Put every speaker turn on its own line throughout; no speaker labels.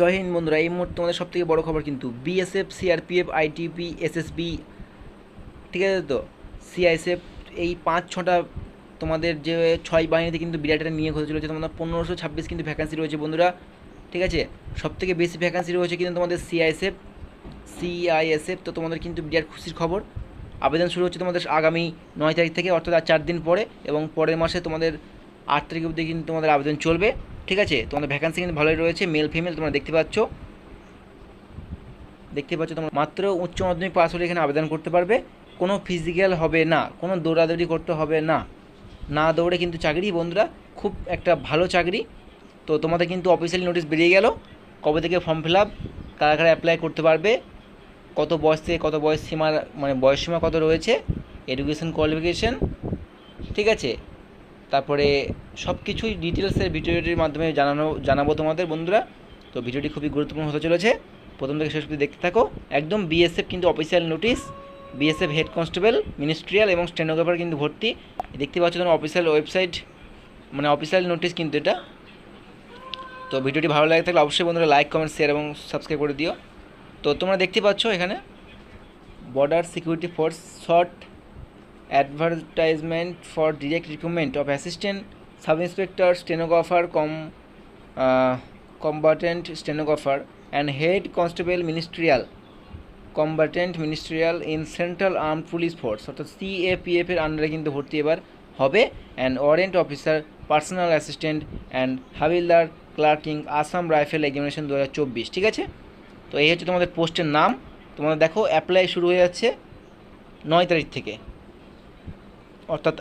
জয় হিন্দ বন্ধুরা, এই মুহূর্তে তোমাদের সব থেকে বড়ো খবর কিন্তু বিএসএফ সিআরপিএফ আইটিপি এসএসবি ঠিক আছে তো? সিআইএসএফ এই পাঁচ, ছটা তোমাদের যে ছয় বাহিনীতে কিন্তু বিরাট একটা নিয়োগ হতে চলেছে তোমাদের পনেরোশো ছাব্বিশ কিন্তু ভ্যাকান্সি রয়েছে বন্ধুরা, ঠিক আছে? সব থেকে বেশি ভ্যাকান্সি রয়েছে কিন্তু তোমাদের সিআইএসএফ সিআইএসএফ তো তোমাদের কিন্তু বিরাট খুশির খবর। আবেদন শুরু হচ্ছে তোমাদের আগামী নয় তারিখ থেকে, অর্থাৎ চার দিন পরে এবং পরের মাসে তোমাদের আট তারিখ অবধি কিন্তু তোমাদের আবেদন চলবে, ঠিক আছে? তোমাদের ভ্যাকান্সি কিন্তু ভালোই রয়েছে মেল ফিমেল তোমরা দেখতে পাচ্ছ। দেখতে পাচ্ছ তোমরা মাত্র উচ্চ মাধ্যমিক পাস হলে এখানে আবেদন করতে পারবে। কোনো ফিজিক্যাল হবে না, কোনো দৌড়াদৌড়ি করতে হবে না। না দৌড়ে কিন্তু চাকরি বন্ধুরা, খুব একটা ভালো চাকরি। তো তোমাদের কিন্তু অফিসিয়ালি নোটিশ বেরিয়ে গেল। কবে থেকে ফর্ম ফিল আপ কারা কারা অ্যাপ্লাই করতে পারবে, কত বয়স থেকে কত বয়স সীমা মানে বয়স সীমা কত রয়েছে এডুকেশন কোয়ালিফিকেশন ঠিক আছে? তারপরে সব কিছুই ডিটেলসের ভিডিওটির মাধ্যমে জানানো, জানাব তোমাদের বন্ধুরা। তো ভিডিওটি খুবই গুরুত্বপূর্ণ হতে চলেছে। প্রথম থেকে শেষ পর্যন্ত দেখতে থাকো। একদম বিএসএফ কিন্তু official notice BSF head constable ministerial এবং স্টেনোগ্রাফার কিন্তু ভর্তি। দেখতে পাচ্ছ তোমার অফিসিয়াল ওয়েবসাইট মানে অফিসিয়াল নোটিশ কিন্তু এটা। তো ভিডিওটি ভালো লাগে থাকলে অবশ্যই বন্ধুরা লাইক কমেন্ট শেয়ার এবং সাবস্ক্রাইব করে দিও। তো তোমরা দেখতে পাচ্ছ এখানে border security force short advertisement for direct recruitment of assistant sub inspector stenographer com combatant stenographer and head constable ministerial combatant ministerial in central arm police force অর্থাৎ CAPF এর আন্ডারে কিন্তু ভর্তি এবার হবে and warrant officer personal assistant and havildar clerking Assam rifle examination দু হাজার চব্বিশ, ঠিক আছে? তো এই হচ্ছে তোমাদের পোস্টের নাম তোমাদের দেখো অ্যাপ্লাই শুরু হয়ে যাচ্ছে নয় তারিখ থেকে। অর্থাৎ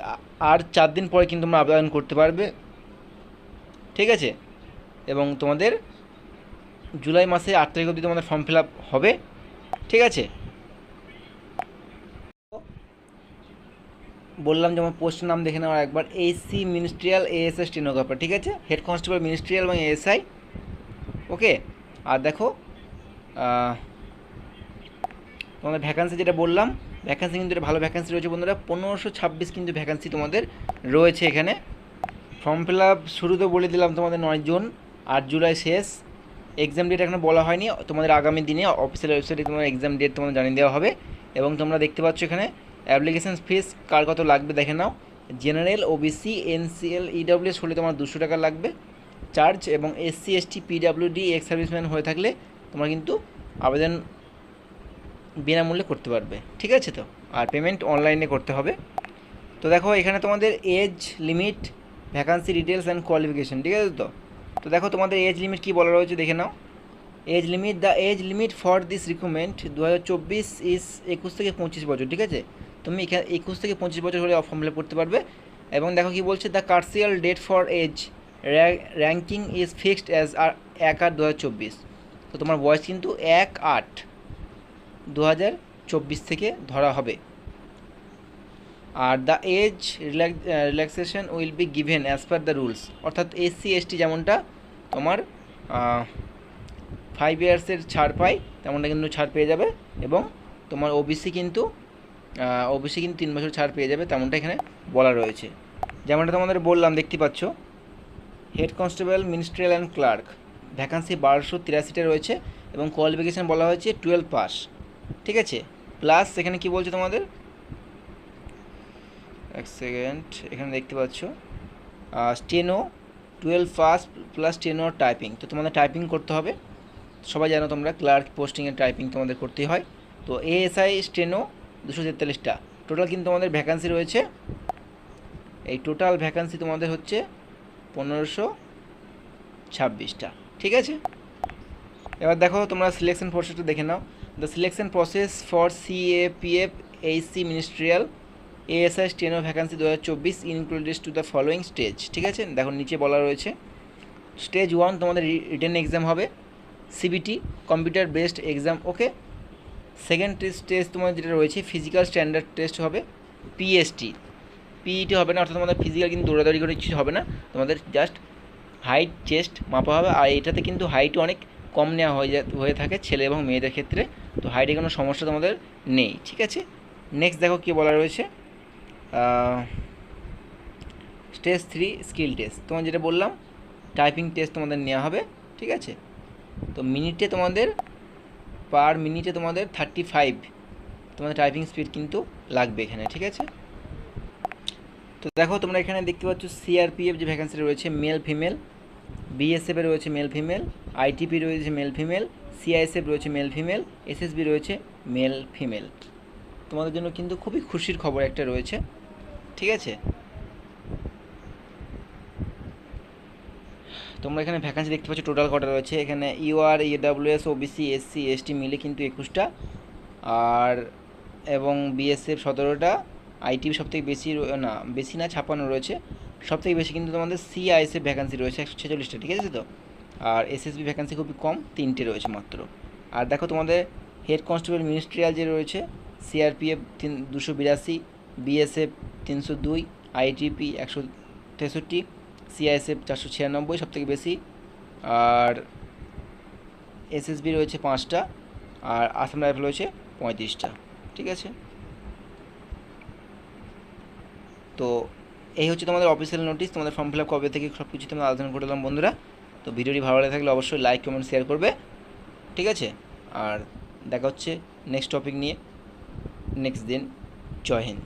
আর চার দিন পরে কিন্তু তোমরা আবেদন করতে পারবে। ঠিক আছে? এবং তোমাদের জুলাই মাসে আট তারিখ অবধি তোমাদের ফর্ম ফিল হবে। ঠিক আছে? বললাম যেমন পোস্টের নাম দেখে নেওয়ার একবার। এসি মিনিস্ট্রিয়াল এএসএস স্টেনোগ্রাফার ঠিক আছে? হেড কনস্টেবল মিনিস্ট্রিয়াল এবং এএসআই ওকে আর দেখো তোমাদের ভ্যাকান্সি যেটা বললাম ভ্যাকান্সি কিন্তু ভালো ভ্যাকান্সি রয়েছে বন্ধুরা। পনেরোশো ছাব্বিশ কিন্তু ভ্যাকান্সি তোমাদের রয়েছে এখানে। ফর্ম ফিল আপ শুরুতে বলে দিলাম তোমাদের নয় জুন, আট জুলাই শেষ। এক্সাম ডেট এখনও বলা হয়নি। তোমাদের আগামী দিনে অফিসিয়াল ওয়েবসাইটে তোমার এক্সাম ডেট তোমাদের জানিয়ে দেওয়া হবে। এবং তোমরা দেখতে পাচ্ছ এখানে অ্যাপ্লিকেশান ফিস কার কত লাগবে দেখে নাও। জেনারেল ও ওবিসি এনসিএল ইডব্লিউএস হলে তোমার দুশো টাকা লাগবে। চার্জ এবং SC ST PWD ex serviceman হয়ে থাকলে তোমার কিন্তু আবেদন বিনামূল্যে করতে পারবে। ঠিক আছে তো? আর পেমেন্ট অনলাইনে করতে হবে। তো দেখো, এখানে তোমাদের age limit vacancy details and qualification ঠিক আছে তো? তো দেখো, তোমাদের এজ লিমিট কী বলা রয়েছে দেখে নাও। Age limit the age limit for this recruitment দু হাজার চব্বিশ ইস একুশ থেকে পঁচিশ বছর, ঠিক আছে? তুমি এখানে একুশ থেকে পঁচিশ বছর হলে ফর্ম ফিল করতে পারবে। এবং দেখো কি বলছে the crucial date for age reckoning is fixed as আর এক আট দু হাজার চব্বিশ। তো তোমার বয়স কিন্তু এক আট। দু হাজার চব্বিশ থেকে ধরা হবে। আর the age relaxation will be given as per the rules অর্থাৎ এসসি এসটি যেমনটা তোমার ফাইভ ইয়ার্সের ছাড় পায়, তেমনটা কিন্তু ছাড় পেয়ে যাবে এবং তোমার ওবিসি কিন্তু ওবিসি কিন্তু তিন বছর ছাড় পেয়ে যাবে, তেমনটা এখানে বলা রয়েছে। যেমনটা তোমাদের বললাম, দেখতে পাচ্ছ head constable ministerial and clerk vacancy বারোশো তিরাশিটা রয়েছে এবং কোয়ালিফিকেশান বলা হয়েছে টুয়েলভ পাস ঠিক আছে? প্লাস এখানে কি বলছে তোমাদের? এক সেকেন্ড এখানে দেখতে পাচ্ছ। Steno twelve first plus steno typing তো তোমাদের টাইপিং করতে হবে। সবাই জানো তোমরা ক্লার্ক পোস্টিংয়ের টাইপিং তোমাদের করতেই হয়। তো এএসআই স্টেনো দুশো তেতাল্লিশটা। টোটাল কিন্তু তোমাদের ভ্যাকান্সি রয়েছে। এই টোটাল ভ্যাকান্সি তোমাদের হচ্ছে পনেরোশো ছাব্বিশটা। ঠিক আছে? এবার দেখো তোমরা সিলেকশন প্রসেসটা দেখে নাও। The selection process for CAPF HC ministerial ASI steno vacancy দু হাজার চব্বিশ ইনক্লুডেড টু ফলোয়িং স্টেজ ঠিক আছে? দেখো, নিচে বলা রয়েছে। স্টেজ ওয়ান তোমাদের রিটেন এক্সাম হবে। CBT computer based exam okay second stage তোমাদের যেটা রয়েছে ফিজিক্যাল স্ট্যান্ডার্ড টেস্ট হবে। পিএসটি পিইটি হবে না, অর্থাৎ তোমাদের ফিজিক্যাল কিন্তু দৌড়াদৌড়ি করে কিছু হবে না। তোমাদের জাস্ট হাইট চেস্ট মাপা হবে। আর এটাতে কিন্তু হাইট অনেক কম নেওয়া হয়ে হয়ে থাকে ছেলে এবং মেয়েদের ক্ষেত্রে। তো হাইটে কোনো সমস্যা তোমাদের নেই, ঠিক আছে? নেক্সট দেখো কী বলা রয়েছে। স্টেজ থ্রি স্কিল টেস্ট তোমার যেটা বললাম টাইপিং টেস্ট তোমাদের নেওয়া হবে, ঠিক আছে? তো মিনিটে তোমাদের পার মিনিটে তোমাদের থার্টি ফাইভ তোমাদের টাইপিং স্পিড কিন্তু লাগবে এখানে, ঠিক আছে? তো দেখো তোমরা এখানে দেখতে পাচ্ছ সিআরপিএফ যে ভ্যাকেন্সি রয়েছে মেল ফিমেল বিএসএফে রয়েছে মেল ফিমেল আইটিপি রয়েছে মেল ফিমেল সিআইএসএফ রয়েছে মেল ফিমেল এসএসবি রয়েছে মেল ফিমেল তোমাদের জন্য কিন্তু খুবই খুশির খবর একটা রয়েছে। ঠিক আছে? তোমরা এখানে ভ্যাকান্সি দেখতে পাচ্ছ টোটাল কটা রয়েছে। এখানে UR EWS OBC SC ST মিলে কিন্তু একুশটা। আর এবং বিএসএফ সতেরোটা আইটি সব থেকে বেশি না বেশি না ছাপানো রয়েছে। সব থেকে বেশি কিন্তু তোমাদের সিআইএসএফ ভ্যাকান্সি রয়েছে একশো ছেচল্লিশটা, ঠিক আছে তো? আর এসএসবি ভ্যাকান্সি খুবই কম, তিনটে রয়েছে মাত্র। আর দেখো তোমাদের হেড কনস্টেবল মিনিস্ট্রিয়াল যে রয়েছে সিআরপিএফ তিন, দুশো বিরাশি বিএসএফ তিনশো দুই আইটিপি একশো তেষট্টি সিআইএসএফ চারশো ছিয়ানব্বই সব থেকে বেশি। আর এসএসবি রয়েছে পাঁচটা, আর আসাম রাইফেল রয়েছে পঁয়ত্রিশটা, ঠিক আছে? তো এই হচ্ছে তোমাদের অফিসিয়াল নোটিশ তোমাদের ফর্ম ফিল আপ কবে থেকে সব কিছু তোমরা আলোচনা করে দিলাম বন্ধুরা। তো ভিডিওটি ভালো লাগে থাকলে অবশ্যই লাইক কমেন্ট শেয়ার করবে। ঠিক আছে? আর দেখা হচ্ছে নেক্সট টপিক নিয়ে। নেক্সট দিন, জয় হিন্দ।